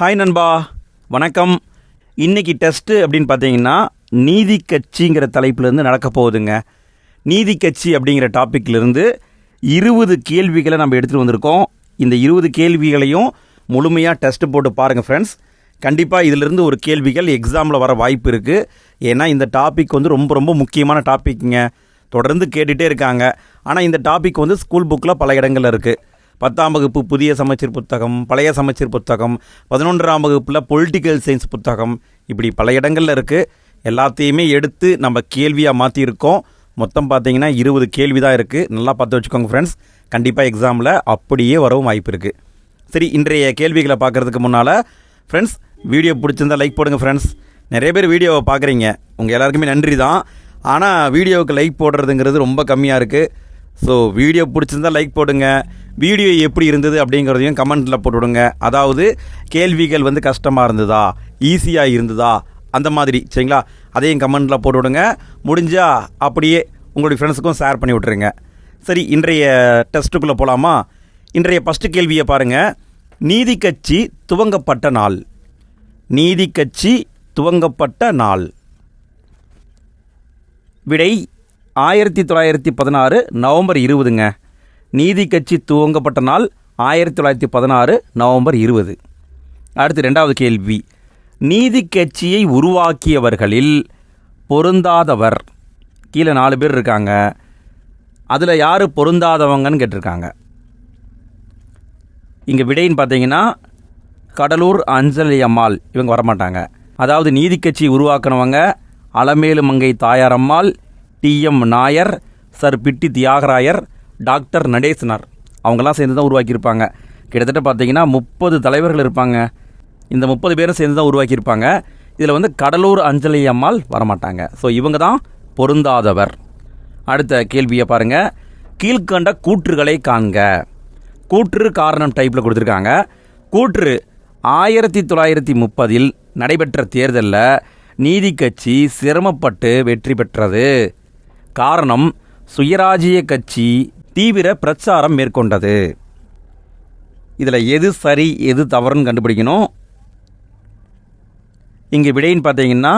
Hi நண்பா வணக்கம். இன்றைக்கி டெஸ்ட்டு அப்படின்னு பார்த்தீங்கன்னா நீதி கட்சிங்கிற தலைப்புலேருந்து நடக்க போகுதுங்க. நீதி கட்சி அப்படிங்கிற டாப்பிக்லேருந்து இருபது கேள்விகளை நம்ம எடுத்துகிட்டு வந்திருக்கோம். இந்த இருபது கேள்விகளையும் முழுமையாக டெஸ்ட் போட்டு பாருங்கள் ஃப்ரெண்ட்ஸ் கண்டிப்பாக இதிலிருந்து ஒரு கேள்விகள் எக்ஸாமில் வர வாய்ப்பு இருக்குது ஏன்னா இந்த டாபிக் வந்து ரொம்ப ரொம்ப முக்கியமான டாப்பிக்குங்க தொடர்ந்து கேட்டுகிட்டே இருக்காங்க. ஆனால் இந்த டாபிக் வந்து ஸ்கூல் புக்கில் பல இடங்களில் இருக்குது பத்தாம் வகுப்பு புதிய சமச்சீர் புத்தகம் பழைய சமச்சீர் புத்தகம் பதினொன்றாம் வகுப்பில் பொலிட்டிக்கல் சயின்ஸ் புத்தகம். இப்படி பல இடங்களில் இருக்குது எல்லாத்தையுமே எடுத்து நம்ம கேள்வியாக மாற்றியிருக்கோம் மொத்தம் பார்த்தீங்கன்னா இருபது கேள்வி தான் இருக்குது நல்லா பார்த்து வச்சுக்கோங்க ஃப்ரெண்ட்ஸ் கண்டிப்பாக எக்ஸாமில் அப்படியே வரவும் வாய்ப்பு இருக்குது சரி இன்றைய கேள்விகளை பார்க்குறதுக்கு முன்னால் ஃப்ரெண்ட்ஸ் வீடியோ பிடிச்சிருந்தா லைக் போடுங்க ஃப்ரெண்ட்ஸ் நிறைய பேர் வீடியோவை பார்க்குறீங்க. உங்கள் எல்லாருக்குமே நன்றி தான் ஆனால் வீடியோவுக்கு லைக் போடுறதுங்கிறது ரொம்ப கம்மியாக இருக்குது ஸோ வீடியோ பிடிச்சிருந்தா லைக் போடுங்க. வீடியோ எப்படி இருந்தது அப்படிங்கிறதையும் கமெண்ட்டில் போட்டுவிடுங்க. அதாவது கேள்விகள் வந்து கஷ்டமாக இருந்ததா? ஈஸியாக இருந்ததா? அந்த மாதிரி சரிங்களா? அதையும் கமெண்ட்டில் போட்டு விடுங்க முடிஞ்சால் அப்படியே உங்களுடைய ஃப்ரெண்ட்ஸுக்கும் ஷேர் பண்ணி விட்ருங்க சரி இன்றைய டெஸ்ட்டுக்குள்ளே போகலாமா இன்றைய ஃபஸ்ட்டு கேள்வியை பாருங்கள் நீதி கட்சி துவங்கப்பட்ட நாள். நீதி கட்சி துவங்கப்பட்ட நாள். விடை ஆயிரத்தி தொள்ளாயிரத்தி பதினாறு நவம்பர் இருபதுங்க. நீதி கட்சி துவங்கப்பட்ட நாள் ஆயிரத்தி தொள்ளாயிரத்தி பதினாறு நவம்பர் இருபது. அடுத்து ரெண்டாவது கேள்வி. நீதி கட்சியை உருவாக்கியவர்களில் பொருந்தாதவர். கீழே நாலு பேர் இருக்காங்க. அதில் யார் பொருந்தாதவங்கன்னு கேட்டிருக்காங்க. இங்கே விடைன்னு பார்த்தீங்கன்னா கடலூர் அஞ்சலி அம்மாள் இவங்க வரமாட்டாங்க. அதாவது நீதி கட்சி உருவாக்குனவங்க Alamelu Mangai Thayarammal TM Nair sir Pitti Theagaraya doctor Natesanar. அவங்கெல்லாம் சேர்ந்து தான் உருவாக்கியிருப்பாங்க. கிட்டத்தட்ட பார்த்தீங்கன்னா முப்பது தலைவர்கள் இருப்பாங்க. இந்த முப்பது பேரும் சேர்ந்து தான் உருவாக்கியிருப்பாங்க. இதில் வந்து கடலூர் அஞ்சலி அம்மாள் வரமாட்டாங்க. ஸோ இவங்க தான் பொருந்தாதவர். அடுத்த கேள்வியை பாருங்க. கீழ்கண்ட கூற்றுகளை காண்க. கூற்று காரணம் டைப்பில் கொடுத்துருக்காங்க. கூற்று ஆயிரத்தி தொள்ளாயிரத்தி முப்பதில் நடைபெற்ற தேர்தலில் நீதி கட்சி சிரமப்பட்டு வெற்றி பெற்றது. காரணம் சுயராஜ்ய கட்சி தீவிர பிரச்சாரம் மேற்கொண்டது. இதில் எது சரி எது தவறுன்னு கண்டுபிடிக்கணும். இங்கே விடைன்னு பார்த்தீங்கன்னா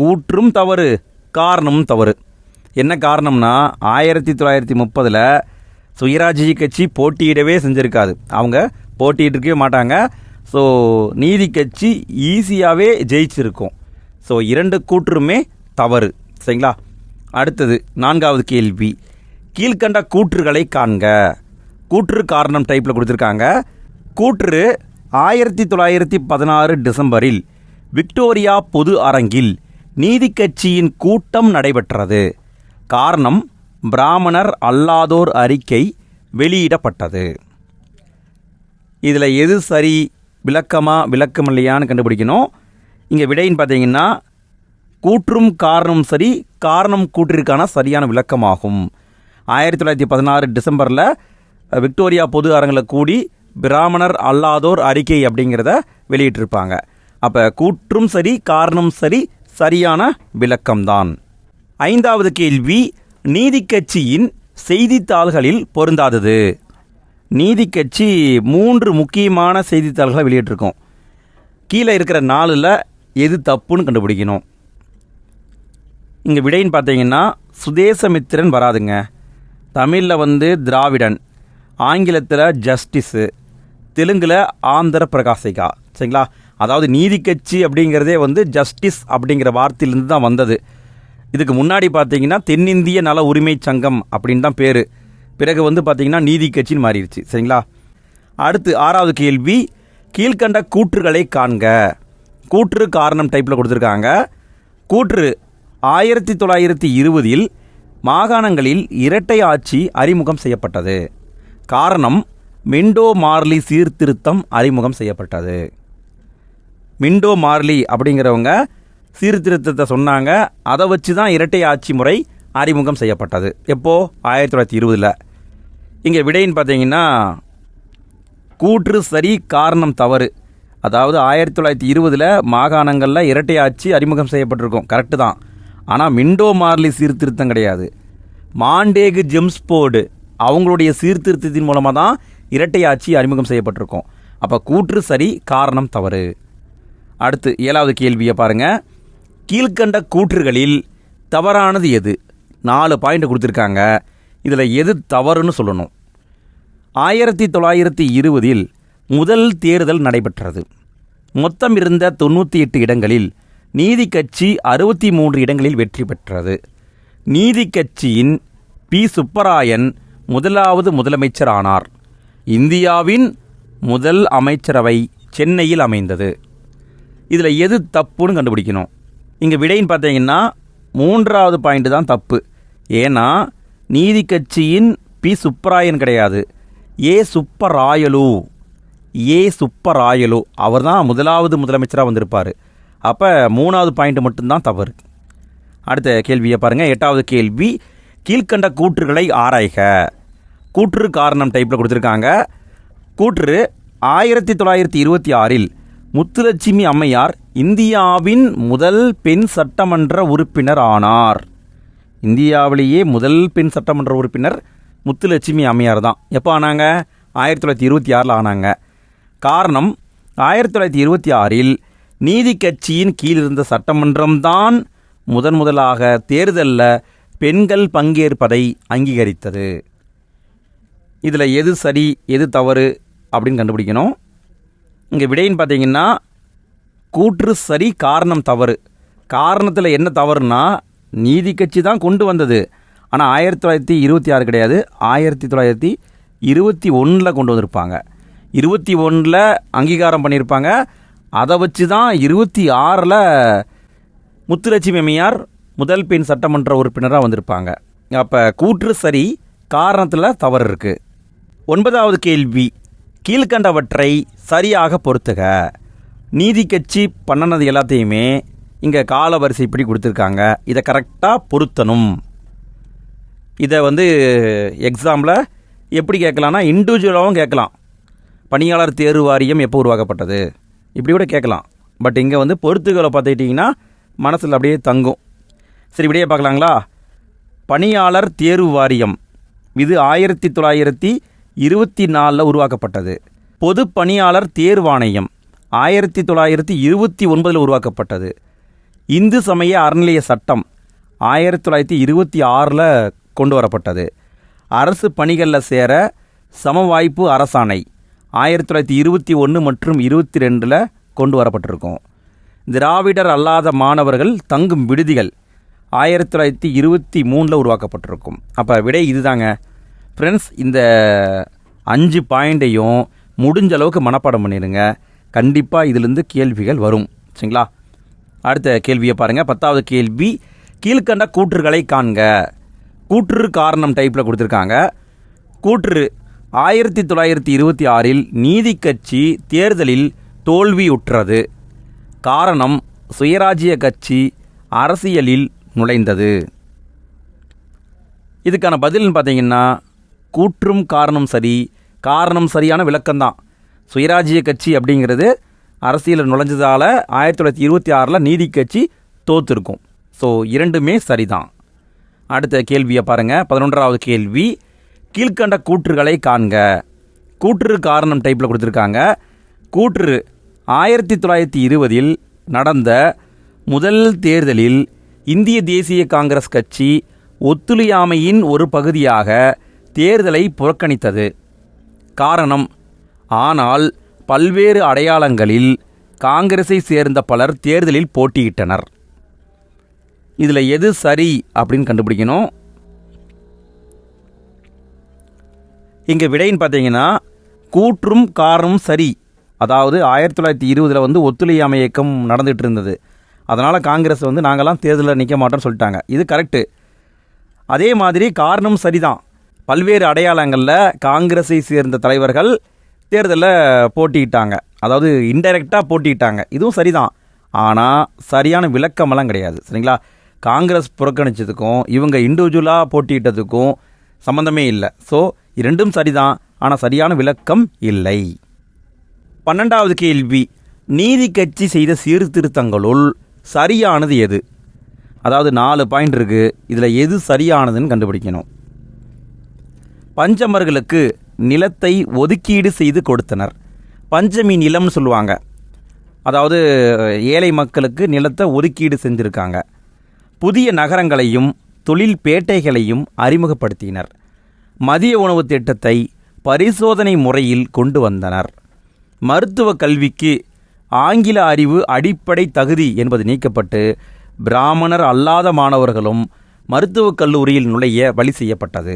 கூற்றும் தவறு காரணமும் தவறு. என்ன காரணம்னா ஆயிரத்தி தொள்ளாயிரத்தி முப்பதில் சுயராஜ்ய கட்சி போட்டியிடவே செஞ்சுருக்காது. அவங்க போட்டியிட்டிருக்கவே மாட்டாங்க. ஸோ நீதி கட்சி ஈஸியாகவே ஜெயிச்சிருக்கும். ஸோ இரண்டு கூற்றுமே தவறு. சரிங்களா? அடுத்தது நான்காவது கேள்வி. கீழ்கண்ட கூற்றுகளை காண்க. கூற்று காரணம் டைப்பில் கொடுத்துருக்காங்க. கூற்று ஆயிரத்தி தொள்ளாயிரத்தி பதினாறு டிசம்பரில் விக்டோரியா பொது அரங்கில் நீதி கட்சியின் கூட்டம் நடைபெற்றது. காரணம் பிராமணர் அல்லாதோர் அறிக்கை வெளியிடப்பட்டது. இதில் எது சரி விளக்கமாக விளக்கம் இல்லையான்னு கண்டுபிடிக்கணும். இங்கே விடைன்னு பார்த்தீங்கன்னா கூற்றும் காரணம் சரி காரணம் கூற்றிற்கான சரியான விளக்கமாகும். ஆயிரத்தி தொள்ளாயிரத்தி பதினாறு டிசம்பரில் விக்டோரியா பொது அரங்கில் கூடி பிராமணர் அல்லாதோர் அறிக்கை அப்படிங்கிறத வெளியிட்டிருப்பாங்க. அப்போ கூற்றும் சரி காரணம் சரி சரியான விளக்கம்தான். ஐந்தாவது கேள்வி நீதி கட்சியின் செய்தித்தாள்களில் பொருந்தாதது. நீதி கட்சி மூன்று முக்கியமான செய்தித்தாள்களை வெளியிட்டிருக்கோம். கீழே இருக்கிற நாளில் எது தப்புன்னு கண்டுபிடிக்கணும். இங்கே விடைன்னு பார்த்தீங்கன்னா சுதேசமித்திரன் வராதுங்க. தமிழில் வந்து திராவிடன் ஆங்கிலத்தில் ஜஸ்டிஸு தெலுங்கில் ஆந்திர பிரகாசிகா. சரிங்களா? அதாவது நீதி கட்சி அப்படிங்கிறதே வந்து ஜஸ்டிஸ் அப்படிங்கிற வார்த்தையிலேருந்து தான் வந்தது. இதுக்கு முன்னாடி பார்த்தீங்கன்னா தென்னிந்திய நல உரிமை சங்கம் அப்படின்னு தான் பேர். பிறகு வந்து பார்த்தீங்கன்னா நீதி கட்சின்னு மாறிடுச்சு. சரிங்களா? அடுத்து ஆறாவது கேள்வி கீழ்கண்ட கூற்றுகளை காண்க. கூற்று காரணம் டைப்பில் கொடுத்துருக்காங்க. கூற்று ஆயிரத்தி தொள்ளாயிரத்தி இருபதில் மாகாணங்களில் இரட்டை ஆட்சி அறிமுகம் செய்யப்பட்டது. காரணம் மிண்டோ மார்லி சீர்திருத்தம் அறிமுகம் செய்யப்பட்டது. மிண்டோ மார்லி அப்படிங்கிறவங்க சீர்திருத்தத்தை சொன்னாங்க. அதை வச்சு தான் இரட்டை ஆட்சி முறை அறிமுகம் செய்யப்பட்டது. எப்போது ஆயிரத்தி தொள்ளாயிரத்தி இருபதில். இங்கே விடைன்னு பார்த்தீங்கன்னா கூற்று சரி காரணம் தவறு. அதாவது ஆயிரத்தி தொள்ளாயிரத்தி இருபதில் மாகாணங்களில் இரட்டை ஆட்சி அறிமுகம் செய்யப்பட்டிருக்கும். கரெக்டு தான். ஆனால் மிண்டோ மார்லி சீர்திருத்தம் கிடையாது. மாண்டேகு ஜெம்ஸ்போர்டு அவங்களுடைய சீர்திருத்தத்தின் மூலமாக தான் இரட்டை ஆட்சி அறிமுகம் செய்யப்பட்டிருக்கும். அப்போ கூற்று சரி காரணம் தவறு. அடுத்து ஏழாவது கேள்வியை பாருங்கள் கீழ்க்கண்ட கூற்றுகளில் தவறானது எது? நாலு பாயிண்ட் கொடுத்துருக்காங்க. இதில் எது தவறுன்னு சொல்லணும். ஆயிரத்தி தொள்ளாயிரத்தி இருபதில் முதல் தேர்தல் நடைபெற்றது. மொத்தம் இருந்த தொண்ணூற்றி எட்டு இடங்களில் நீதி கட்சி அறுபத்தி மூன்று இடங்களில் வெற்றி பெற்றது. நீதி கட்சியின் பி. சுப்பராயன் முதலாவது முதலமைச்சர் ஆனார். இந்தியாவின் முதல் அமைச்சரவை சென்னையில் அமைந்தது. இதில் எது தப்புன்னு கண்டுபிடிக்கணும். இங்கே விடைன்னு பார்த்தீங்கன்னா மூன்றாவது பாயிண்ட் தான் தப்பு. ஏன்னா நீதி கட்சியின் பி. சுப்பராயன் கிடையாது. ஏ. சுப்பராயலு. ஏ. சுப்பராயலு. அவர் தான் முதலாவது முதலமைச்சராக வந்திருப்பார். அப்போ மூணாவது பாயிண்ட் மட்டும்தான் தவறு. அடுத்த கேள்வியை பாருங்கள் எட்டாவது கேள்வி கீழ்க்கண்ட கூற்றுகளை ஆராய்க. கூற்று காரணம் டைப்பில் கொடுத்துருக்காங்க. கூற்று ஆயிரத்தி தொள்ளாயிரத்தி இருபத்தி ஆறில் முத்துலட்சுமி அம்மையார் இந்தியாவின் முதல் பெண் சட்டமன்ற உறுப்பினர் ஆனார். இந்தியாவிலேயே முதல் பெண் சட்டமன்ற உறுப்பினர் முத்துலட்சுமி அம்மையார் தான். எப்போ ஆனாங்க? ஆயிரத்தி தொள்ளாயிரத்தி இருபத்தி ஆறில் ஆனாங்க. காரணம் ஆயிரத்தி தொள்ளாயிரத்தி இருபத்தி ஆறில் நீதி கட்சியின் கீழ் இருந்த சட்டமன்றம்தான் முதன் முதலாக தேர்தலில் பெண்கள் பங்கேற்பதை அங்கீகரித்தது. இதில் எது சரி எது தவறு அப்படின்னு கண்டுபிடிக்கணும். இங்கே விடைன்னு பார்த்தீங்கன்னா கூற்று சரி காரணம் தவறு. காரணத்தில் என்ன தவறுனா நீதி கட்சி தான் கொண்டு வந்தது. ஆனால் ஆயிரத்தி தொள்ளாயிரத்தி இருபத்தி ஆறு கிடையாது. ஆயிரத்தி தொள்ளாயிரத்தி இருபத்தி ஒன்றில் கொண்டு வந்திருப்பாங்க. இருபத்தி ஒன்றில் அங்கீகாரம் பண்ணியிருப்பாங்க அதை வச்சு தான் இருபத்தி ஆறில் முத்துலட்சுமி அம்மையார் முதல் பெண் சட்டமன்ற உறுப்பினராக வந்திருப்பாங்க. அப்போ கூற்று சரி காரணத்தில் தவறு இருக்குது ஒன்பதாவது கேள்வி கீழ்கண்டவற்றை சரியாக பொறுத்துக நீதி கட்சி பண்ணினது எல்லாத்தையுமே இங்கே கால வரிசைப்படி கொடுத்துருக்காங்க. இதை கரெக்டாக பொருத்தணும். இதை வந்து எக்ஸாமில் எப்படி கேட்கலான்னா இண்டிவிஜுவலாகவும் கேட்கலாம். பணியாளர் தேர்வு வாரியம் எப்போ உருவாக்கப்பட்டது? இப்படி கூட கேட்கலாம். பட் இங்கே வந்து பொறுத்துகளை பார்த்துக்கிட்டிங்கன்னா மனசில் அப்படியே தங்கும். சரி இப்படியே பார்க்கலாங்களா? பணியாளர் தேர்வு வாரியம். இது ஆயிரத்தி தொள்ளாயிரத்தி இருபத்தி நாலில் உருவாக்கப்பட்டது. பொது பணியாளர் தேர்வாணையம் ஆயிரத்தி தொள்ளாயிரத்தி இருபத்தி ஒன்பதில் உருவாக்கப்பட்டது. இந்து சமய அறநிலைய சட்டம் ஆயிரத்தி தொள்ளாயிரத்தி இருபத்தி ஆறில் கொண்டு வரப்பட்டது. அரசு பணிகளில் சேர சமவாய்ப்பு அரசாணை. ஆயிரத்தி தொள்ளாயிரத்தி இருபத்தி ஒன்று மற்றும் இருபத்தி ரெண்டில் கொண்டு வரப்பட்டிருக்கும் திராவிடர் அல்லாத மாணவர்கள் தங்கும் விடுதிகள் ஆயிரத்தி தொள்ளாயிரத்தி இருபத்தி மூணில் உருவாக்கப்பட்டிருக்கும். அப்போ விடை இதுதாங்க. ஃப்ரெண்ட்ஸ் இந்த அஞ்சு பாயிண்ட்டையும் முடிஞ்ச அளவுக்கு மனப்பாடம் பண்ணிடுங்க கண்டிப்பாக இதிலிருந்து கேள்விகள் வரும். சரிங்களா? அடுத்த கேள்வியை பாருங்கள் பத்தாவது கேள்வி கீழ்கண்ட கூற்றுகளை காண்க. கூற்று காரணம் டைப்பில் கொடுத்துருக்காங்க. கூற்று ஆயிரத்தி தொள்ளாயிரத்தி இருபத்தி ஆறில் நீதி கட்சி தேர்தலில் தோல்வியுற்றது. காரணம் சுயராஜ்ய கட்சி அரசியலில் நுழைந்தது. இதுக்கான பதில்னு பார்த்தீங்கன்னா கூற்றும் காரணம் சரி காரணம் சரியான விளக்கம்தான். சுயராஜ்ய கட்சி அப்படிங்கிறது அரசியலில் நுழைஞ்சதால் ஆயிரத்தி தொள்ளாயிரத்தி இருபத்தி ஆறில் நீதி கட்சி தோத்துருக்கும். ஸோ இரண்டுமே சரிதான். அடுத்த கேள்வியை பாருங்கள் பதினொன்றாவது கேள்வி கீழ்க்கண்ட கூற்றுகளை காண்க. கூற்று காரணம் டைப்பில் கொடுத்துருக்காங்க. கூற்று ஆயிரத்தி தொள்ளாயிரத்தி இருபதில் நடந்த முதல் தேர்தலில் இந்திய தேசிய காங்கிரஸ் கட்சி ஒத்துழையாமையின் ஒரு பகுதியாக தேர்தலை புறக்கணித்தது. காரணம் ஆனால் பல்வேறு அடையாளங்களில் காங்கிரஸை சேர்ந்த பலர் தேர்தலில் போட்டியிட்டனர். இதில் எது சரி அப்படின்னு கண்டுபிடிக்கணும். இங்கே விடைன்னு பார்த்தீங்கன்னா கூற்றும் காரணம் சரி. அதாவது ஆயிரத்தி தொள்ளாயிரத்தி இருபதில் வந்து ஒத்துழையாமை இயக்கம் நடந்துகிட்டு இருந்தது அதனால் காங்கிரஸ் வந்து நாங்கள்லாம் தேர்தலில் நிற்க மாட்டோம்னு சொல்லிட்டாங்க. இது கரெக்டு அதே மாதிரி காரணம் சரிதான். பல்வேறு அடையாளங்களில் காங்கிரஸை சேர்ந்த தலைவர்கள் தேர்தலில் போட்டியிட்டாங்க. அதாவது இன்டைரக்டாக போட்டிக்கிட்டாங்க இதுவும் சரிதான். ஆனால் சரியான விளக்கமெல்லாம் கிடையாது. சரிங்களா? காங்கிரஸ் புறக்கணித்ததுக்கும் இவங்க இண்டிவிஜுவலாக போட்டியிட்டதுக்கும் சம்மந்தமே இல்லை. ஸோ இரண்டும் சரிதான். ஆனால் சரியான விளக்கம் இல்லை. பன்னெண்டாவது கேள்வி. நீதி கட்சி செய்த சீர்திருத்தங்களுள் சரியானது எது? அதாவது நாலு பாயிண்ட் இருக்குது இதில் எது சரியானதுன்னு கண்டுபிடிக்கணும். பஞ்சமர்களுக்கு நிலத்தை ஒதுக்கீடு செய்து கொடுத்தனர். பஞ்சமி நிலம்னு சொல்லுவாங்க. அதாவது ஏழை மக்களுக்கு நிலத்தை ஒதுக்கீடு செஞ்சுருக்காங்க. புதிய நகரங்களையும் தொழில் பேட்டைகளையும் அறிமுகப்படுத்தினர். மதிய உணவு திட்டத்தை பரிசோதனை முறையில் கொண்டு வந்தனர். மருத்துவ கல்விக்கு ஆங்கில அறிவு அடிப்படை தகுதி என்பது நீக்கப்பட்டு பிராமணர் அல்லாத மாணவர்களும் மருத்துவக் கல்லூரியில் நுழைய வழி செய்யப்பட்டது.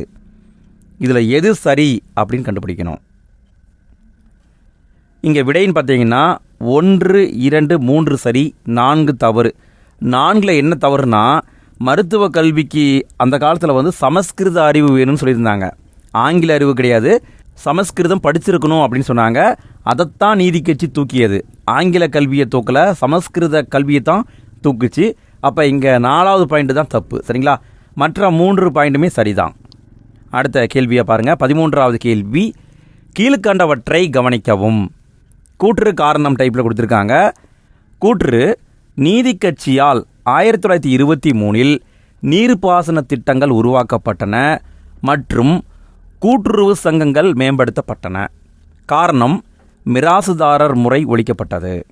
இதில் எது சரி அப்படின்னு கண்டுபிடிக்கணும். இங்கே விடைன்னு பார்த்தீங்கன்னா ஒன்று இரண்டு மூன்று சரி நான்கு தவறு. நான்கில் என்ன தவறுனா மருத்துவ கல்விக்கு அந்த காலத்தில் வந்து சமஸ்கிருத அறிவு வேணும்னு சொல்லியிருந்தாங்க. ஆங்கில அறிவு கிடையாது. சமஸ்கிருதம் படிச்சிருக்கணும் அப்படின்னு சொன்னாங்க. அதைத்தான் நீதி கட்சி தூக்கியது. ஆங்கில கல்வியை தூக்கல சமஸ்கிருத கல்வியை தான் தூக்குச்சு. அப்போ இங்கே நாலாவது பாயிண்ட் தான் தப்பு சரிங்களா? மற்ற மூன்று பாயிண்ட்டுமே சரிதான். அடுத்த கேள்வியை பாருங்கள் பதிமூன்றாவது கேள்வி கீழ்கண்டவற்றை கவனிக்கவும். கூற்று காரணம் டைப்பில் கொடுத்துருக்காங்க. கூற்று நீதி கட்சியால் ஆயிரத்தி தொள்ளாயிரத்தி இருபத்தி மூணில் நீர்ப்பாசன திட்டங்கள் உருவாக்கப்பட்டன மற்றும் கூட்டுறவு சங்கங்கள் மேம்படுத்தப்பட்டன. காரணம் மிராசுதாரர் முறை ஒழிக்கப்பட்டது.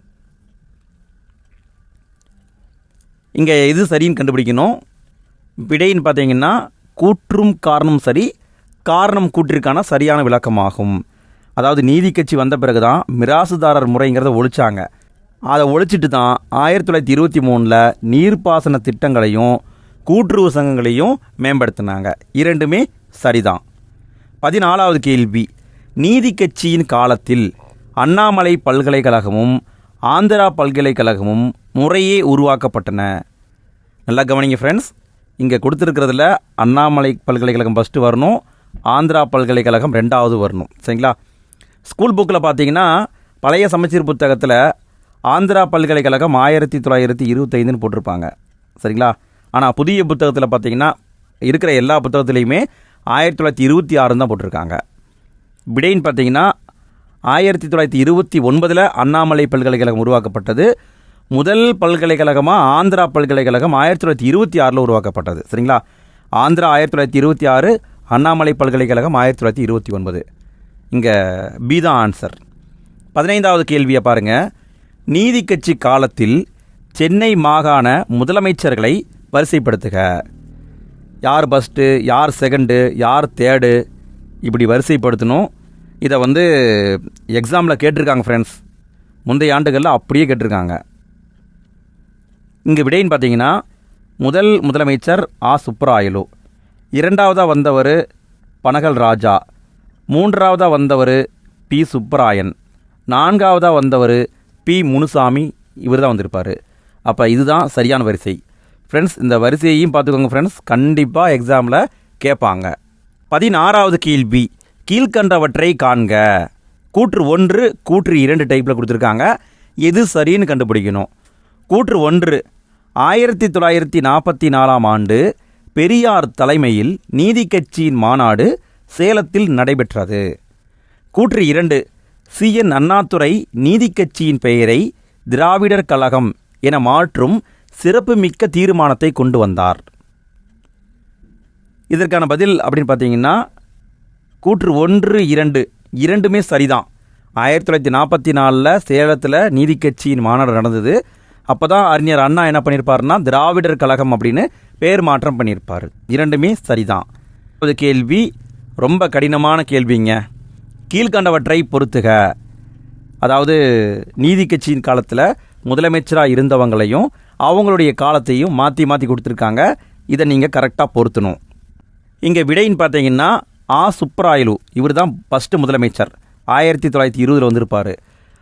இங்கே எது சரின்னு கண்டுபிடிக்கணும். விடைன்னு பார்த்தீங்கன்னா கூற்றும் காரணம் சரி காரணம் கூற்றிற்கான சரியான விளக்கமாகும். அதாவது நீதி கட்சி வந்த பிறகு தான் மிராசுதாரர் முறைங்கிறத ஒழிச்சாங்க. அதை ஒழிச்சிட்டு தான் ஆயிரத்தி தொள்ளாயிரத்தி இருபத்தி மூணில் நீர்ப்பாசன திட்டங்களையும் கூட்டுறவு சங்கங்களையும் மேம்படுத்தினாங்க. இரண்டுமே சரிதான். பதினாலாவது கேள்வி. நீதி கட்சியின் காலத்தில் அண்ணாமலை பல்கலைக்கழகமும் ஆந்திரா பல்கலைக்கழகமும் முறையே உருவாக்கப்பட்டன. நல்லா கவனிங்க ஃப்ரெண்ட்ஸ் இங்கே கொடுத்துருக்கிறதுல அண்ணாமலை பல்கலைக்கழகம் ஃபஸ்ட்டு வரணும் ஆந்திரா பல்கலைக்கழகம் ரெண்டாவது வரணும். சரிங்களா? ஸ்கூல் புக்கில் பார்த்தீங்கன்னா பழைய சமச்சீர் புத்தகத்தில் ஆந்திரா பல்கலைக்கழகம் ஆயிரத்தி தொள்ளாயிரத்தி இருபத்தைந்துன்னு போட்டிருப்பாங்க. சரிங்களா? ஆனால் புதிய புத்தகத்தில் பார்த்தீங்கன்னா இருக்கிற எல்லா புத்தகத்துலேயுமே ஆயிரத்தி தொள்ளாயிரத்தி இருபத்தி ஆறுன்னு தான் போட்டிருக்காங்க. விடைன்னு பார்த்தீங்கன்னா ஆயிரத்தி தொள்ளாயிரத்தி இருபத்தி ஒன்பதில் அண்ணாமலை பல்கலைக்கழகம் உருவாக்கப்பட்டது. முதல் பல்கலைக்கழகமாக ஆந்திரா பல்கலைக்கழகம் ஆயிரத்தி தொள்ளாயிரத்தி இருபத்தி ஆறில் உருவாக்கப்பட்டது. சரிங்களா? ஆந்திரா ஆயிரத்தி தொள்ளாயிரத்தி இருபத்தி ஆறு அண்ணாமலை பல்கலைக்கழகம் ஆயிரத்தி தொள்ளாயிரத்தி இருபத்தி ஒன்பது. இங்கே பி தான் ஆன்சர் பதினைந்தாவது கேள்வியை பாருங்கள் நீதி கட்சி காலத்தில் சென்னை மாகாண முதலமைச்சர்களை வரிசைப்படுத்துக. யார் ஃபஸ்ட்டு யார் செகண்டு யார் தேர்டு இப்படி வரிசைப்படுத்தணும் இதை வந்து எக்ஸாமில் கேட்டிருக்காங்க ஃப்ரெண்ட்ஸ் முந்தைய ஆண்டுகளில் அப்படியே கேட்டிருக்காங்க. இங்கே விடைன்னு பார்த்தீங்கன்னா முதல் முதலமைச்சர் ஆ. சுப்பராயலு இரண்டாவதாக வந்தவர் பனகல் ராஜா மூன்றாவதாக வந்தவர் பி. சுப்பராயன் நான்காவதாக வந்தவர் பி. முனுசாமி இவர் தான் வந்திருப்பார். அப்போ இதுதான் சரியான வரிசை. ஃப்ரெண்ட்ஸ் இந்த வரிசையையும் பார்த்துக்கோங்க ஃப்ரெண்ட்ஸ் கண்டிப்பாக எக்ஸாமில் கேட்பாங்க. பதினாறாவது கேள்வி. கீழ்கண்டவற்றை காண்க. கூற்று ஒன்று கூற்று இரண்டு டைப்பில் கொடுத்துருக்காங்க. எது சரின்னு கண்டுபிடிக்கணும். கூற்று ஒன்று ஆயிரத்தி தொள்ளாயிரத்தி நாற்பத்தி நாலாம் ஆண்டு பெரியார் தலைமையில் நீதி கட்சியின் மாநாடு சேலத்தில் நடைபெற்றது. கூற்று இரண்டு சி என் அண்ணாதுரை நீதி கட்சியின் பெயரை திராவிடர் கழகம் என மாற்றும் சிறப்புமிக்க தீர்மானத்தை கொண்டு வந்தார். இதற்கான பதில் அப்படின்னு பார்த்தீங்கன்னா கூற்று ஒன்று இரண்டு இரண்டுமே சரிதான். ஆயிரத்தி தொள்ளாயிரத்தி நாற்பத்தி நாலில் சேலத்தில் நீதி கட்சியின் மாநாடு நடந்தது. அப்போ தான் அறிஞர் அண்ணா என்ன பண்ணியிருப்பாருன்னா திராவிடர் கழகம் அப்படின்னு பேர் மாற்றம் பண்ணியிருப்பார் இரண்டுமே சரிதான். ஒரு கேள்வி ரொம்ப கடினமான கேள்விங்க. கீழ்கண்டவற்றை பொறுத்துக. அதாவது நீதி கட்சியின் காலத்தில் முதலமைச்சராக இருந்தவங்களையும் அவங்களுடைய காலத்தையும் மாற்றி மாற்றி கொடுத்துருக்காங்க. இதை நீங்கள் கரெக்டாக பொருத்தணும். இங்கே விடைன்னு பார்த்தீங்கன்னா ஆ. சுப்பராயலு. இவர் தான் ஃபஸ்ட்டு முதலமைச்சர். ஆயிரத்தி தொள்ளாயிரத்தி இருபதில் வந்திருப்பார்.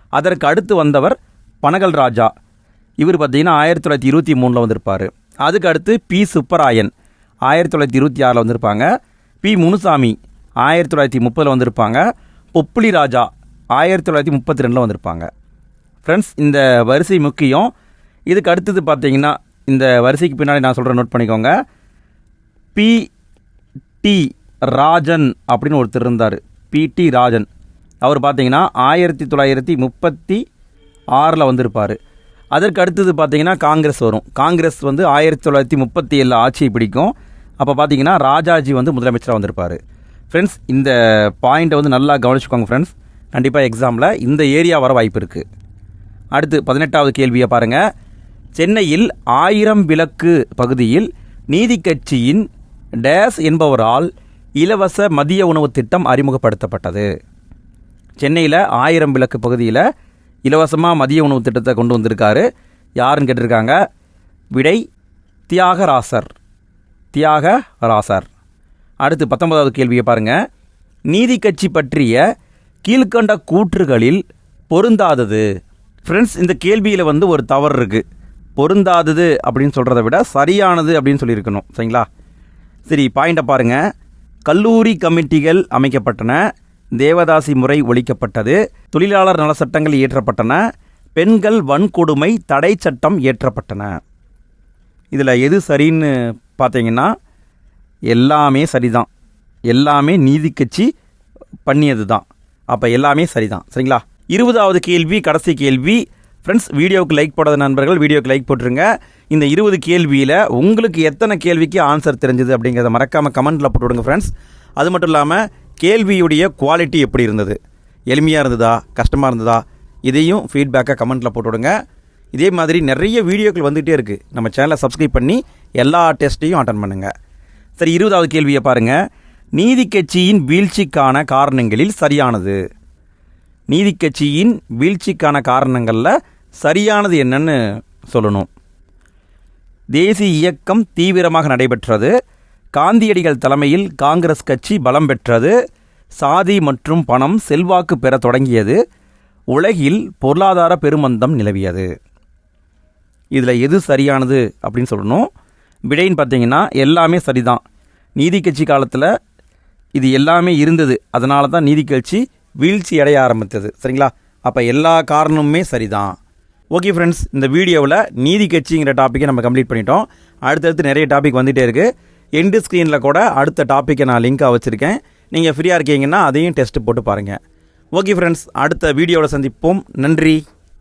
அதற்கு அடுத்து வந்தவர் பனகல் ராஜா. இவர் பார்த்தீங்கன்னா ஆயிரத்தி தொள்ளாயிரத்தி இருபத்தி மூணில் வந்திருப்பார். அதுக்கு அடுத்து பி. சுப்பராயன். ஆயிரத்தி தொள்ளாயிரத்தி இருபத்தி ஆறில் வந்திருப்பாங்க. பி. முனுசாமி. ஆயிரத்தி தொள்ளாயிரத்தி முப்பதில் வந்திருப்பாங்க. ஒப்புளி ராஜா ஆயிரத்தி தொள்ளாயிரத்தி முப்பத்தி ரெண்டில் வந்திருப்பாங்க. ஃப்ரெண்ட்ஸ் இந்த வரிசை முக்கியம். இதுக்கு அடுத்தது பார்த்தீங்கன்னா இந்த வரிசைக்கு பின்னாடி நான் சொல்கிறேன் நோட் பண்ணிக்கோங்க. பி டி ராஜன் அப்படின்னு ஒருத்தர் இருந்தார். B D Rajan. அவர் பார்த்தீங்கன்னா ஆயிரத்தி தொள்ளாயிரத்தி முப்பத்தி ஆறில் வந்திருப்பார். அதற்கு அடுத்தது பார்த்தீங்கன்னா காங்கிரஸ் வரும். காங்கிரஸ் வந்து ஆயிரத்தி தொள்ளாயிரத்தி முப்பத்தி ஏழில் ஆட்சியை பிடிக்கும். அப்போ பார்த்தீங்கன்னா ராஜாஜி வந்து முதலமைச்சராக வந்திருப்பார். ஃப்ரெண்ட்ஸ் இந்த பாயிண்ட்டை வந்து நல்லா கவனிச்சுக்கோங்க ஃப்ரெண்ட்ஸ் கண்டிப்பாக எக்ஸாமில் இந்த ஏரியா வர வாய்ப்பு இருக்குது அடுத்து பதினெட்டாவது கேள்வியை பாருங்கள் சென்னையில் ஆயிரம் விளக்கு பகுதியில் நீதி கட்சியின் டேஸ் என்பவரால் இலவச மதிய உணவு திட்டம் அறிமுகப்படுத்தப்பட்டது. சென்னையில் ஆயிரம் விளக்கு பகுதியில் இலவசமாக மதிய உணவு திட்டத்தை கொண்டு வந்திருக்காரு. யாருன்னு கேட்டிருக்காங்க? விடை தியாகராசர். தியாகராசர். அடுத்து பத்தொன்பதாவது கேள்வியை பாருங்க. நீதி கட்சி பற்றிய கீழ்க்கண்ட கூற்றுகளில் பொருந்தாதது. ஃப்ரெண்ட்ஸ் இந்த கேள்வியில் வந்து ஒரு தவறு இருக்குது பொருந்தாதது அப்படின்னு சொல்கிறத விட சரியானது அப்படின்னு சொல்லியிருக்கணும். சரிங்களா? சரி பாயிண்ட்டை பாருங்கள் கல்லூரி கமிட்டிகள் அமைக்கப்பட்டன. தேவதாசி முறை ஒழிக்கப்பட்டது. தொழிலாளர் நல சட்டங்கள் இயற்றப்பட்டன. பெண்கள் வன்கொடுமை தடை சட்டம் இயற்றப்பட்டன. இதில் எது சரின்னு பார்த்தீங்கன்னா எல்லாமே சரிதான். எல்லாமே நீதி கட்சி பண்ணியது தான் அப்போ எல்லாமே சரிதான். சரிங்களா? இருபதாவது கேள்வி கடைசி கேள்வி. ஃப்ரெண்ட்ஸ் வீடியோவுக்கு லைக் போடாத நண்பர்கள் வீடியோவுக்கு லைக் போட்டுருங்க. இந்த இருபது கேள்வியில் உங்களுக்கு எத்தனை கேள்விக்கு ஆன்சர் தெரிஞ்சது அப்படிங்கிறத மறக்காமல் கமெண்ட்டில் போட்டு விடுங்க ஃப்ரெண்ட்ஸ் அது மட்டும் இல்லாமல் கேள்வியுடைய குவாலிட்டி எப்படி இருந்தது? எளிமையாக இருந்ததா? கஷ்டமாக இருந்ததா? இதையும் ஃபீட்பேக்காக கமெண்ட்டில் போட்டு விடுங்க இதே மாதிரி நிறைய வீடியோக்கள் வந்துகிட்டே இருக்குது நம்ம சேனலை சப்ஸ்கிரைப் பண்ணி எல்லா டெஸ்ட்டையும் அட்டன் பண்ணுங்கள் சரி இருபதாவது கேள்வியை பாருங்கள் நீதி கட்சியின் வீழ்ச்சிக்கான காரணங்களில் சரியானது. நீதி கட்சியின் வீழ்ச்சிக்கான காரணங்களில் சரியானது என்னன்னு சொல்லணும். தேசிய இயக்கம் தீவிரமாக நடைபெற்றது. காந்தியடிகள் தலைமையில் காங்கிரஸ் கட்சி பலம் பெற்றது. சாதி மற்றும் பணம் செல்வாக்கு பெற தொடங்கியது. உலகில் பொருளாதார பெருமந்தம் நிலவியது. இதில் எது சரியானது அப்படின்னு சொல்லணும். விடைன்னு பார்த்தீங்கன்னா எல்லாமே சரிதான். நீதி கட்சி காலத்தில் இது எல்லாமே இருந்தது. அதனால தான் நீதி கட்சி வீழ்ச்சி அடைய ஆரம்பித்தது. சரிங்களா? அப்போ எல்லா காரணமுமே சரிதான். ஓகே ஃப்ரெண்ட்ஸ் இந்த வீடியோவில் நீதி கட்சிங்கிற டாப்பிக்கை நம்ம கம்ப்ளீட் பண்ணிட்டோம். அடுத்தடுத்து நிறைய டாபிக் வந்துகிட்டே இருக்குது எண்டு ஸ்க்ரீனில் கூட அடுத்த டாப்பிக்கை நான் லிங்காக வச்சுருக்கேன். நீங்கள் ஃப்ரீயாக இருக்கீங்கன்னா அதையும் டெஸ்ட் போட்டு பாருங்கள் ஓகே ஃப்ரெண்ட்ஸ் அடுத்த வீடியோவில் சந்திப்போம். நன்றி.